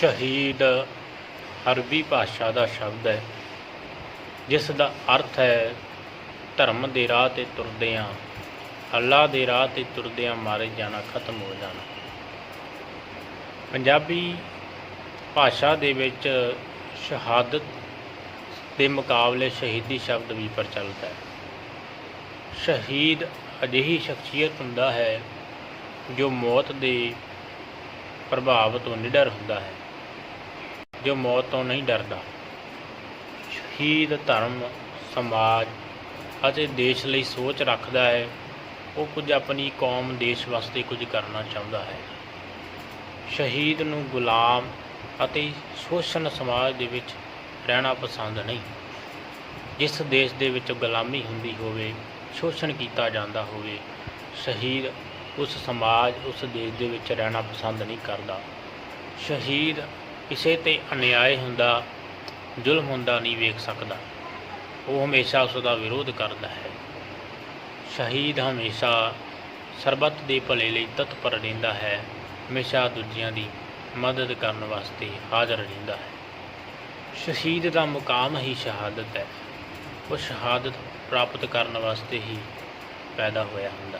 ਸ਼ਹੀਦ ਅਰਬੀ ਭਾਸ਼ਾ ਦਾ ਸ਼ਬਦ ਹੈ, ਜਿਸ ਦਾ ਅਰਥ ਹੈ ਧਰਮ ਦੇ ਰਾਹ ਤੇ ਤੁਰਦਿਆਂ ਅੱਲਾ ਦੇ ਰਾਹ ਤੇ ਤੁਰਦਿਆਂ ਮਾਰੇ ਜਾਣਾ, ਖਤਮ ਹੋ ਜਾਣਾ। ਪੰਜਾਬੀ ਭਾਸ਼ਾ ਦੇ ਵਿੱਚ ਸ਼ਹਾਦਤ ਦੇ ਮੁਕਾਬਲੇ ਸ਼ਹੀਦੀ ਸ਼ਬਦ ਵੀ ਪ੍ਰਚਲਿਤ ਹੈ। ਸ਼ਹੀਦ ਅਜਿਹੀ ਸ਼ਖਸੀਅਤ ਹੁੰਦਾ ਹੈ, ਜੋ ਮੌਤ ਦੇ ਪ੍ਰਭਾਵ ਤੋਂ ਨਿਡਰ ਹੁੰਦਾ ਹੈ। ਜੋ ਮੌਤ ਤੋਂ ਨਹੀਂ ਡਰਦਾ। ਸ਼ਹੀਦ ਧਰਮ ਸਮਾਜ ਅਤੇ ਦੇਸ਼ ਲਈ ਸੋਚ ਰੱਖਦਾ ਹੈ, ਉਹ ਕੁਝ ਆਪਣੀ ਕੌਮ ਦੇਸ਼ ਵਾਸਤੇ ਕੁਝ ਕਰਨਾ ਚਾਹੁੰਦਾ ਹੈ। ਸ਼ਹੀਦ ਨੂੰ ਗੁਲਾਮ ਅਤੇ ਸ਼ੋਸ਼ਣ ਸਮਾਜ ਦੇ ਵਿੱਚ ਰਹਿਣਾ ਪਸੰਦ ਨਹੀਂ। ਜਿਸ ਦੇਸ਼ ਦੇ ਵਿੱਚ ਗੁਲਾਮੀ ਹੁੰਦੀ ਹੋਵੇ, ਸ਼ੋਸ਼ਣ ਕੀਤਾ ਜਾਂਦਾ ਹੋਵੇ, ਸ਼ਹੀਦ ਉਸ ਸਮਾਜ, ਉਸ ਦੇਸ਼ ਦੇ ਵਿੱਚ ਰਹਿਣਾ ਪਸੰਦ ਨਹੀਂ ਕਰਦਾ। ਸ਼ਹੀਦ ਕਿਸੇ ਤੇ ਅਨਿਆਏ ਹੁੰਦਾ, ਜ਼ੁਲਮ ਹੁੰਦਾ ਨਹੀਂ ਵੇਖ ਸਕਦਾ। ਉਹ ਹਮੇਸ਼ਾ ਉਸ ਦਾ ਵਿਰੋਧ ਕਰਦਾ ਹੈ। ਸ਼ਹੀਦ ਹਮੇਸ਼ਾ ਸਰਬੱਤ ਦੇ ਭਲੇ ਲਈ ਤਤਪਰ ਰਹਿੰਦਾ ਹੈ, ਹਮੇਸ਼ਾ ਦੂਜਿਆਂ ਦੀ ਮਦਦ ਕਰਨ ਵਾਸਤੇ ਹਾਜ਼ਰ ਰਹਿੰਦਾ ਹੈ। ਸ਼ਹੀਦ ਦਾ ਮੁਕਾਮ ਹੀ ਸ਼ਹਾਦਤ ਹੈ। ਉਹ ਸ਼ਹਾਦਤ ਪ੍ਰਾਪਤ ਕਰਨ ਵਾਸਤੇ ਹੀ ਪੈਦਾ ਹੋਇਆ ਹੁੰਦਾ।